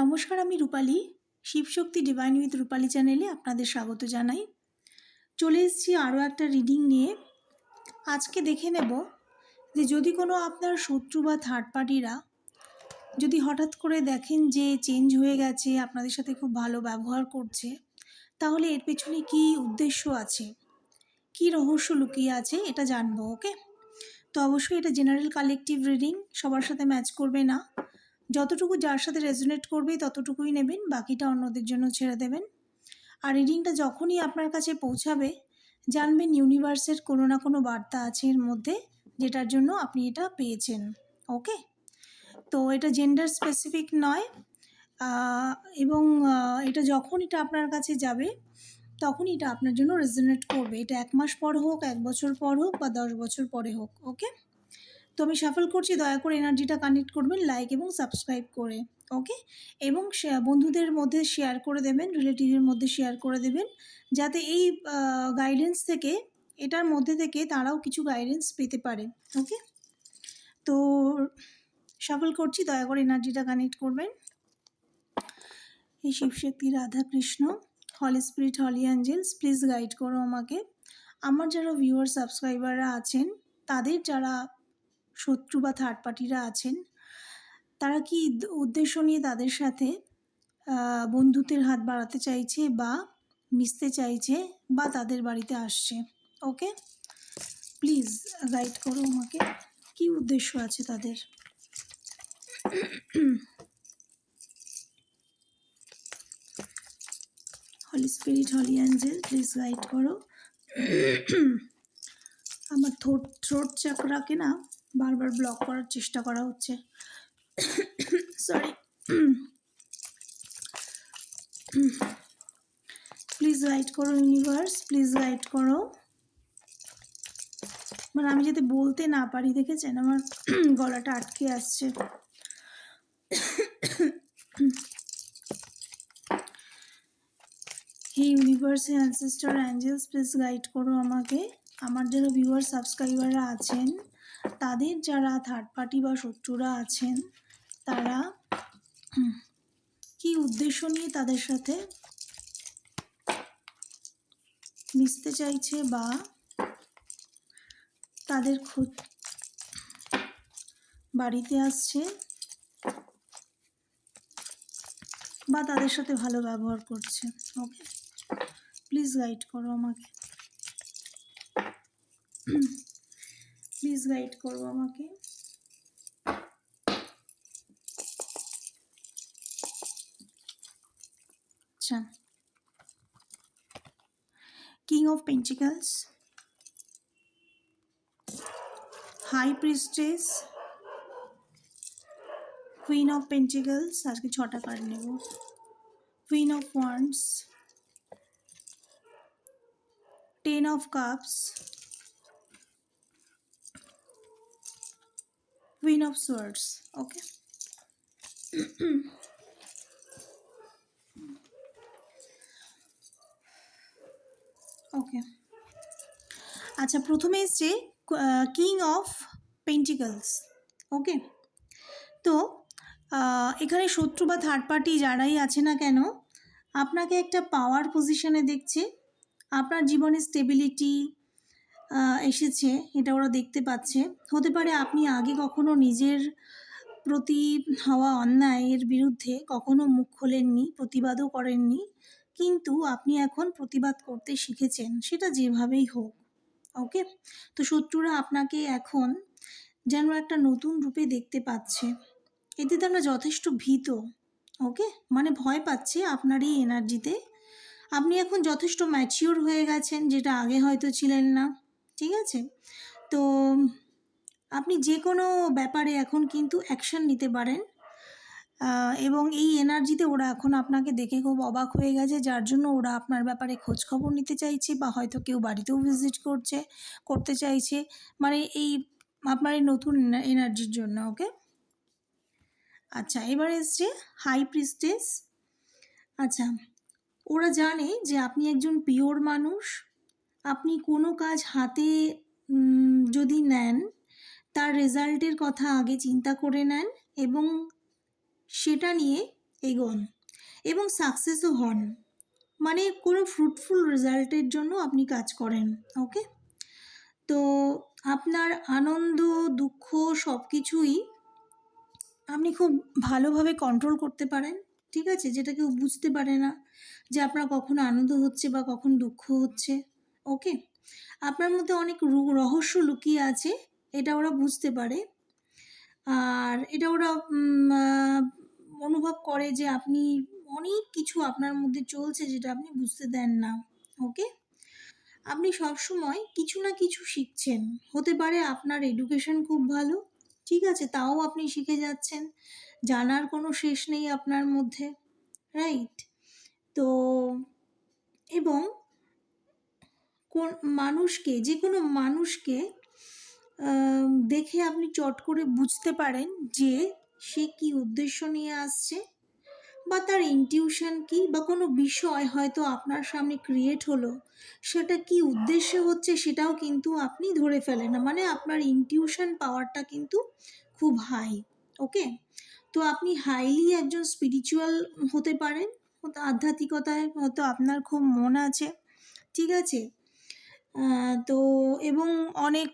নমস্কার, আমি Rupali. Shivshakti divine with Rupali চ্যানেলে আপনাদের স্বাগত জানাই। চলে এসেছি আরও একটা রিডিং নিয়ে। আজকে দেখে নেব যে যদি কোনো আপনার শত্রু বা থার্ড পার্টিরা যদি হঠাৎ করে দেখেন যে চেঞ্জ হয়ে গেছে, আপনাদের সাথে খুব ভালো ব্যবহার করছে, তাহলে এর পেছনে কী উদ্দেশ্য আছে? কী রহস্য লুকিয়ে আছে? এটা জানব ওকে তো অবশ্যই এটা জেনারেল কালেকটিভ রিডিং সবার সাথে ম্যাচ করবে না। যতটুকু যার সাথে রেজোনেট করবে ততটুকুই নেবেন, বাকিটা অন্যদের জন্য ছেড়ে দেবেন। আর রিডিংটা যখনই আপনার কাছে পৌঁছাবে, জানবেন ইউনিভার্সের কোনো না কোনো বার্তা আছে এর মধ্যে যেটার জন্য আপনি এটা পেয়েছেন ওকে তো এটা জেন্ডার স্পেসিফিক নয় এবং এটা যখন এটা আপনার কাছে যাবে, তখনই এটা আপনার জন্য রেজোনেট করবে। এটা এক মাস পর হোক, এক বছর পর হোক বা দশ বছর পরে হোক ওকে তো আমি সাফল করছি, দয়া করে এনার্জিটা কানেক্ট করবেন লাইক এবং সাবস্ক্রাইব করে ওকে এবং বন্ধুদের মধ্যে শেয়ার করে দেবেন রিলেটিভের মধ্যে শেয়ার করে দেবেন, যাতে এই গাইডেন্স থেকে, এটার মধ্যে থেকে তারাও কিছু গাইডেন্স পেতে পারে ওকে তো সফল করছি, দয়া করে এনার্জিটা কানেক্ট করবেন। এই Shivshakti Radha Krishna holy spirit holy angels please guide করো আমাকে। আমার যারা ভিউয়ার সাবস্ক্রাইবাররা আছেন, তাদের যারা শত্রু বা থার্ড পার্টিরা আছেন, তারা কি উদ্দেশ্য নিয়ে তাদের সাথে বন্ধুত্বের হাত বাড়াতে চাইছে বা মিশতে চাইছে বা তাদের বাড়িতে আসছে? ওকে প্লিজ গাইড করো আমাকে। কি উদ্দেশ্য আছে তাদের? Holy spirit holy angel please guide করো। আমার থ্রোট থ্রোট চাকরাকে না বারবার ব্লক করার চেষ্টা করা হচ্ছে। সরি প্লিজ গাইড করো ইউনিভার্স প্লিজ গাইড করো। মানে আমি যাতে বলতে না পারি, দেখেছেন? আমার গলাটা আটকে আসছে। হে ইউনিভার্সে অ্যানসেস্টার অ্যাঞ্জেলস প্লিজ গাইড করো আমাকে। আমার যারা ভিউয়ার সাবস্ক্রাইবাররা আছেন তাদের যারা থার্ড পার্টি বা শত্রুরা আছেন, তারা কি উদ্দেশ্য নিয়ে তাদের সাথে মিশতে চাইছে বা তাদের বাড়িতে আসছে বা তাদের সাথে ভালো ব্যবহার করছে ওকে প্লিজ গাইড করো আমাকে। প্লিজ গাইড করো আমাকে আচ্ছা king of pentacles high priestess queen of pentacles আজকে ছটা কার্ড নেব queen of wands ten of cups queen of swords okay okay আচ্ছা প্রথমে এসছে কিং অফ পেন্টিকলস ওকে তো এখানে শত্রু বা থার্ড পার্টি যারাই আছে না কেন, আপনাকে একটা পাওয়ার পজিশনে দেখছে। আপনার জীবনে স্টেবিলিটি এসেছে, এটা ওরা দেখতে পাচ্ছে। হতে পারে আপনি আগে কখনো নিজের প্রতি হওয়া অন্যায়ের বিরুদ্ধে কখনো মুখ খোলেননি, প্রতিবাদও করেননি, কিন্তু আপনি এখন প্রতিবাদ করতে শিখেছেন, সেটা যেভাবেই হোক, ওকে? তো শত্রুরা আপনাকে এখন যেন একটা নতুন রূপে দেখতে পাচ্ছে। এতে তারা যথেষ্ট ভীত, ওকে? মানে ভয় পাচ্ছে আপনার এই এনার্জিতে আপনি এখন যথেষ্ট ম্যাচিওর হয়ে গেছেন, যেটা আগে হয়তো ছিলেন না। ঠিক আছে? তো, আপনি যে কোনো ব্যাপারে এখন কিন্তু অ্যাকশন নিতে পারেন। এবং এই এনার্জিতে ওরা এখন আপনাকে দেখে খুব অবাক হয়ে গেছে, যার জন্য ওরা আপনার ব্যাপারে খোঁজ খবর নিতে চাইছে বা হয়তো কেউ বাড়িতেও ভিজিট করছে, করতে চাইছে। মানে এই আপনার এই নতুন এনার্জির জন্য ওকে আচ্ছা এবার এসছে হাই প্রিস্টেস আচ্ছা ওরা জানে যে আপনি একজন পিওর মানুষ। আপনি কোনো কাজ হাতে যদি নেন, তার রেজাল্টের কথা আগে চিন্তা করে নেন এবং সেটা নিয়ে এগোন এবং সাকসেসও হন। মানে কোনো ফ্রুটফুল রেজাল্টের জন্য আপনি কাজ করেন ওকে তো আপনার আনন্দ, দুঃখ সব কিছুই আপনি খুব ভালোভাবে কন্ট্রোল করতে পারেন, ঠিক আছে? যেটা কেউ বুঝতে পারে না যে আপনার কখন আনন্দ হচ্ছে বা কখন দুঃখ হচ্ছে। ওকে? আপনার মধ্যে অনেক রহস্য লুকিয়ে আছে, এটা ওরা বুঝতে পারে। আর এটা ওরা অনুভব করে যে আপনি অনেক কিছু আপনার মধ্যে চলছে যেটা আপনি বুঝতে দেন না, ওকে? আপনি সবসময় কিছু না কিছু শিখছেন। হতে পারে আপনার এডুকেশন খুব ভালো, ঠিক আছে, তাও আপনি শিখে যাচ্ছেন, জানার কোনো শেষ নেই আপনার মধ্যে রাইট তো, এবং কোন মানুষকে যে কোনো মানুষকে দেখে আপনি চট করে বুঝতে পারেন যে সে কি উদ্দেশ্য নিয়ে আসছে বা তার ইনটিউশন কি বা কোনো বিষয় হয়তো আপনার সামনে ক্রিয়েট হলো, সেটা কি উদ্দেশ্যে হচ্ছে সেটাও কিন্তু আপনি ধরে ফেলেন না। মানে আপনার ইনটিউশন পাওয়ারটা কিন্তু খুব হাই ওকে তো আপনি হাইলি একজন স্পিরিচুয়াল হতে পারেন, আধ্যাত্মিকতায় হয়তো আপনার খুব মন আছে, ঠিক আছে? তো এবং অনেক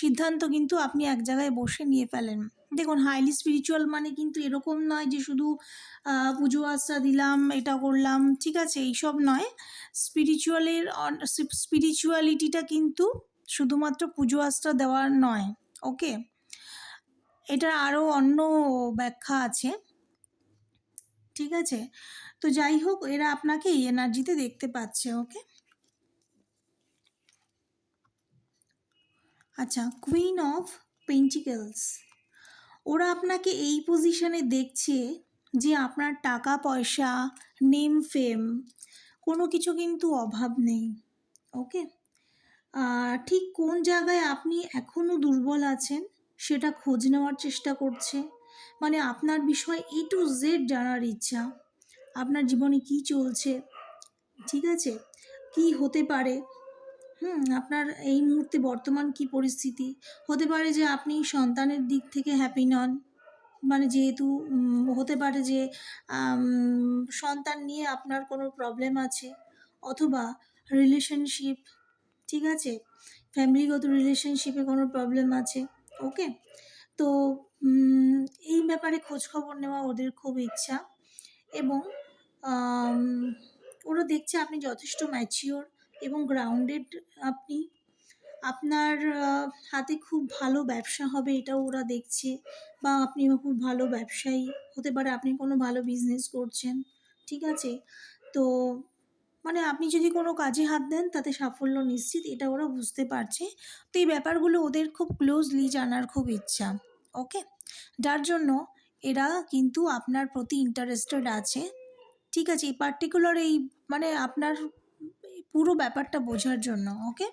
সিদ্ধান্ত কিন্তু আপনি এক জায়গায় বসে নিয়ে ফেলেন। দেখুন হাইলি স্পিরিচুয়াল মানে কিন্তু এরকম নয় যে শুধু পুজো আচ্ছা দিলাম, এটা করলাম, ঠিক আছে, এইসব নয়। স্পিরিচুয়ালের স্পিরিচুয়ালিটিটা কিন্তু শুধুমাত্র পুজো আচ্ছা দেওয়ার নয় ওকে এটার আরও অন্য ব্যাখ্যা আছে, ঠিক আছে? তো যাই হোক, এরা আপনাকে এই এনার্জিতে দেখতে পাচ্ছে ওকে আচ্ছা কুইন অফ পেন্টিকেলস ওরা আপনাকে এই পজিশনে দেখছে যে আপনার টাকা, পয়সা নেম ফেম কোনো কিছু কিন্তু অভাব নেই ওকে ঠিক কোন জায়গায় আপনি এখনও দুর্বল আছেন, সেটা খোঁজ নেওয়ার চেষ্টা করছে। মানে আপনার বিষয়ে এ টু জেড জানার ইচ্ছা, আপনার জীবনে কি চলছে, ঠিক আছে? কি হতে পারে হুম, আপনার এই মুহূর্তে বর্তমান কি পরিস্থিতি? হতে পারে যে আপনি সন্তানের দিক থেকে হ্যাপি নন। মানে যেহেতু হতে পারে যে সন্তান নিয়ে আপনার কোনো প্রবলেম আছে। অথবা রিলেশনশিপ ঠিক আছে? ফ্যামিলিগত রিলেশনশিপে কোনো প্রবলেম আছে ওকে তো এই ব্যাপারে খোঁজখবর নেওয়া ওদের খুব ইচ্ছা। এবং ওরা দেখছে আপনি যথেষ্ট ম্যাচিওর এবং গ্রাউন্ডেড আপনি, আপনার হাতে খুব ভালো ব্যবসা হবে এটাও ওরা দেখছে বা আপনি খুব ভালো ব্যবসায়ী হতে পারে, আপনি কোনো ভালো বিজনেস করছেন, ঠিক আছে? তো মানে আপনি যদি কোনো কাজে হাত দেন তাতে সাফল্য নিশ্চিত, এটা ওরা বুঝতে পারছে। তো এই ব্যাপারগুলো ওদের খুব ক্লোজলি জানার খুব ইচ্ছা ওকে যার জন্য এরা কিন্তু আপনার প্রতি ইন্টারেস্টেড আছে, ঠিক আছে? এই পার্টিকুলার এই মানে আপনার পুরো ব্যাপারটা বোঝার জন্য ওকে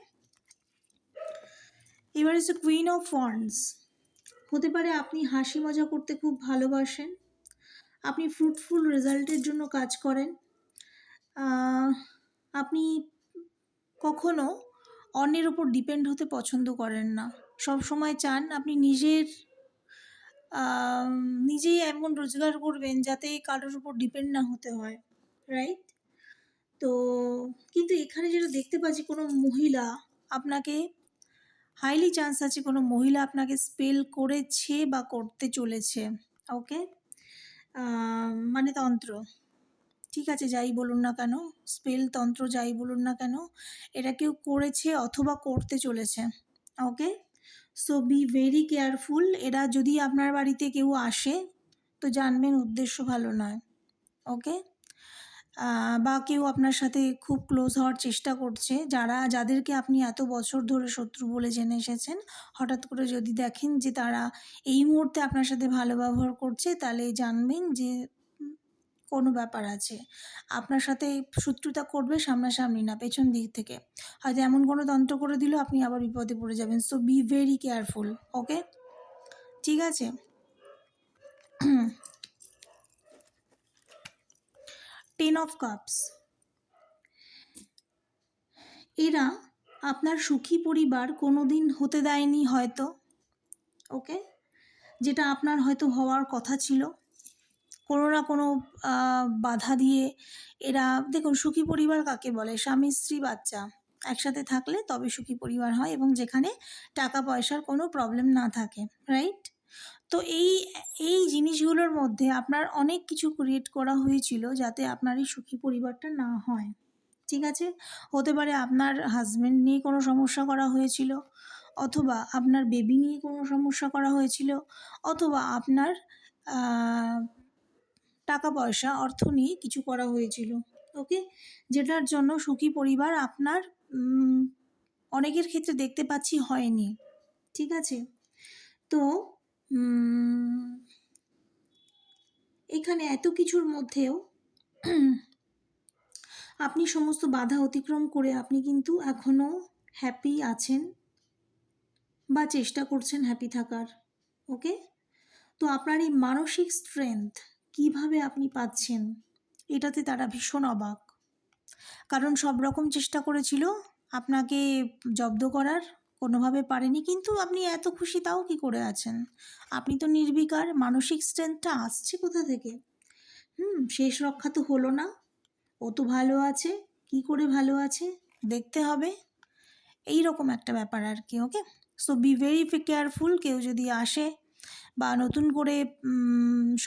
এবার হচ্ছে কুইন অফ ফন্ডস হতে পারে আপনি হাসি মজা করতে খুব ভালোবাসেন, আপনি ফ্রুটফুল রেজাল্টের জন্য কাজ করেন আপনি কখনো অন্যের ওপর ডিপেন্ড হতে পছন্দ করেন না। সব সময় চান আপনি নিজের নিজেই এমন রোজগার করবেন যাতে কারোর উপর ডিপেন্ড না হতে হয় রাইট তো কিন্তু এখানে যেটা দেখতে পাচ্ছি কোনো মহিলা আপনাকে হাইলি চান্স আছে কোনো মহিলা আপনাকে স্পেল করেছে বা করতে চলেছে ওকে মানে তন্ত্র। ঠিক আছে, যাই বলুন না কেন স্পেল তন্ত্র যাই বলুন না কেন, এটা কেউ করেছে অথবা করতে চলেছে okay so be very careful এরা যদি আপনার বাড়িতে কেউ আসে, তো জানবেন উদ্দেশ্য ভালো নয় ওকে বা কেউ আপনার সাথে খুব ক্লোজ হওয়ার চেষ্টা করছে, যারা, যাদেরকে আপনি এত বছর ধরে শত্রু বলে জেনে এসেছেন, হঠাৎ করে যদি দেখেন যে তারা এই মুহূর্তে আপনার সাথে ভালো ব্যবহার করছে, তাহলে জানবেন যে কোনো ব্যাপার আছে। আপনার সাথে শত্রুতা করবে সামনাসামনি না, পেছন দিক থেকে। হয়তো এমন কোনো তন্ত্র করে দিল, আপনি আবার বিপদে পড়ে যাবেন। So be very careful okay ঠিক আছে? টেন অফ কাপস এরা আপনার সুখী পরিবার কোনো দিন হতে দেয়নি হয়তো ওকে যেটা আপনার হয়তো হওয়ার কথা ছিল। কোনো না কোনো বাধা দিয়ে এরা, দেখুন, সুখী পরিবার কাকে বলে? স্বামী, স্ত্রী, বাচ্চা একসাথে থাকলে তবে সুখী পরিবার হয় এবং যেখানে টাকা পয়সার কোনো প্রবলেম না থাকে রাইট তো এই এই জিনিসগুলোর মধ্যে আপনার অনেক কিছু ক্রিয়েট করা হয়েছিল যাতে আপনার এই সুখী পরিবারটা না হয়। ঠিক আছে? হতে পারে আপনার হাজব্যান্ড নিয়ে কোনো সমস্যা করা হয়েছিল, অথবা আপনার বেবি নিয়ে কোনো সমস্যা করা হয়েছিল, অথবা আপনার টাকা পয়সা, অর্থ নিয়ে কিছু করা হয়েছিল। ওকে যেটার জন্য সুখী পরিবার আপনার অনেকের ক্ষেত্রে দেখতে পাচ্ছি হয়নি। ঠিক আছে? তো এখানে এত কিছুর মধ্যেও আপনি সমস্ত বাধা অতিক্রম করে আপনি কিন্তু এখনও হ্যাপি আছেন বা চেষ্টা করছেন হ্যাপি থাকার ওকে তো আপনার এই মানসিক স্ট্রেংথ কীভাবে আপনি পাচ্ছেন, এটাতে তারা ভীষণ অবাক। কারণ সব রকম চেষ্টা করেছিল আপনাকে জব্দ করার কোনোভাবে পারেনি, কিন্তু আপনি এত খুশি তাও কি করে আছেন? আপনি তো নির্বিকার, মানসিক স্ট্রেংথটা আসছে কোথা থেকে? হুম, শেষ রক্ষা তো হলো না। ও তো ভালো আছে, কি করে ভালো আছে? দেখতে হবে। এই রকম একটা ব্যাপার আর কি okay so be very careful কেউ যদি আসে বা নতুন করে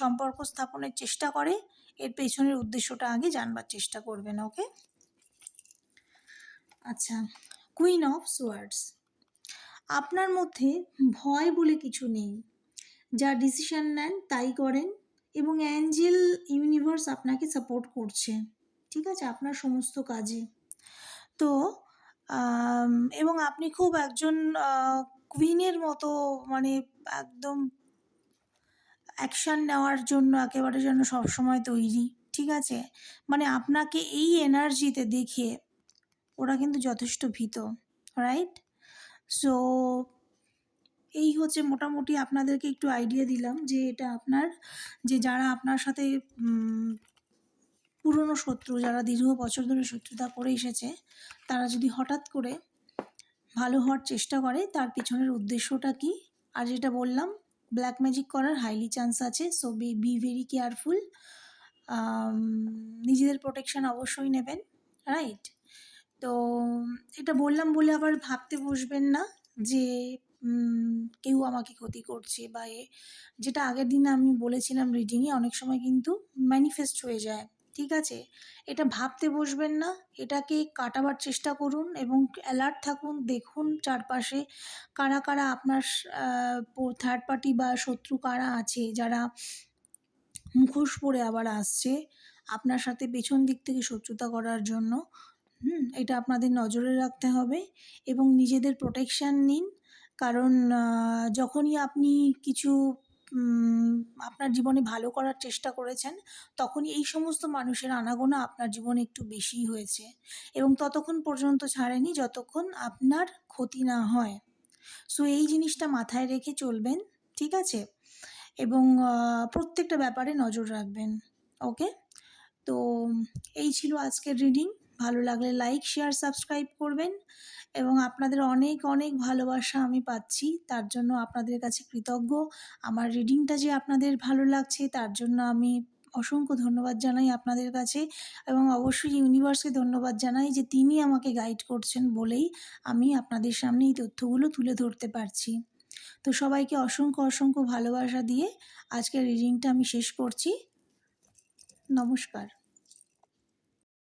সম্পর্ক স্থাপনের চেষ্টা করে, এর পেছনের উদ্দেশ্যটা আগে জানবার চেষ্টা করবেন ওকে আচ্ছা কুইন অফ সোয়ার্ডস আপনার মধ্যে ভয় বলে কিছু নেই। যা ডিসিশন নেন, তাই করেন এবং অ্যাঞ্জেল ইউনিভার্স আপনাকে সাপোর্ট করছে। ঠিক আছে? আপনার সমস্ত কাজে। তো এবং আপনি খুব একজন কুইনের মতো মানে একদম অ্যাকশান নেওয়ার জন্য একেবারে যেন সবসময় তৈরি। ঠিক আছে? মানে আপনাকে এই এনার্জিতে দেখে ওরা কিন্তু যথেষ্ট ভীত। রাইট সো এই হচ্ছে মোটামুটি আপনাদেরকে একটু আইডিয়া দিলাম যে এটা আপনার, যে যারা আপনার সাথে পুরনো শত্রু, যারা দীর্ঘ বছর ধরে শত্রুতা করে এসেছে, তারা যদি হঠাৎ করে ভালো হওয়ার চেষ্টা করে, তার পিছনের উদ্দেশ্যটা কি? আর যেটা বললাম ব্ল্যাক ম্যাজিক করার হাইলি চান্স আছে so be be very careful নিজেদের প্রোটেকশান অবশ্যই নেবেন রাইট তো এটা বললাম বলে আবার ভাবতে বসবেন না যে কেউ আমাকে ক্ষতি করছে বা এ, যেটা আগের দিনে আমি বলেছিলাম রিডিংয়ে অনেক সময় কিন্তু ম্যানিফেস্ট হয়ে যায়, ঠিক আছে? এটা ভাবতে বসবেন না, এটাকে কাটাবার চেষ্টা করুন এবং অ্যালার্ট থাকুন, দেখুন চারপাশে কারা কারা আপনার থার্ড পার্টি বা শত্রু কারা আছে, যারা মুখোশ পরে আবার আসছে আপনার সাথে পেছন দিক থেকে শত্রুতা করার জন্য। হুম। এটা আপনাদের নজরে রাখতে হবে এবং নিজেদের প্রোটেকশান নিন। কারণ যখনই আপনি কিছু আপনার জীবনে ভালো করার চেষ্টা করেছেন, তখনই এই সমস্ত মানুষের আনাগোনা আপনার জীবনে একটু বেশিই হয়েছে। এবং ততক্ষণ পর্যন্ত ছাড়েনি যতক্ষণ আপনার ক্ষতি না হয়। সো এই জিনিসটা মাথায় রেখে চলবেন, ঠিক আছে? এবং প্রত্যেকটা ব্যাপারে নজর রাখবেন ওকে তো, এই ছিল আজকের রিডিং ভালো লাগলে লাইক শেয়ার সাবস্ক্রাইব করবেন এবং আপনাদের অনেক অনেক ভালোবাসা আমি পাচ্ছি। তার জন্য আপনাদের কাছে কৃতজ্ঞ। আমার রিডিংটা যে আপনাদের ভালো লাগছে, তার জন্য আমি অসংখ্য ধন্যবাদ জানাই আপনাদের কাছে এবং অবশ্যই ইউনিভার্সকে ধন্যবাদ জানাই যে তিনি আমাকে গাইড করছেন বলেই আমি আপনাদের সামনে এই তথ্যগুলো তুলে ধরতে পারছি। তো সবাইকে অসংখ্য অসংখ্য ভালোবাসা দিয়ে আজকের রিডিংটা আমি শেষ করছি। নমস্কার।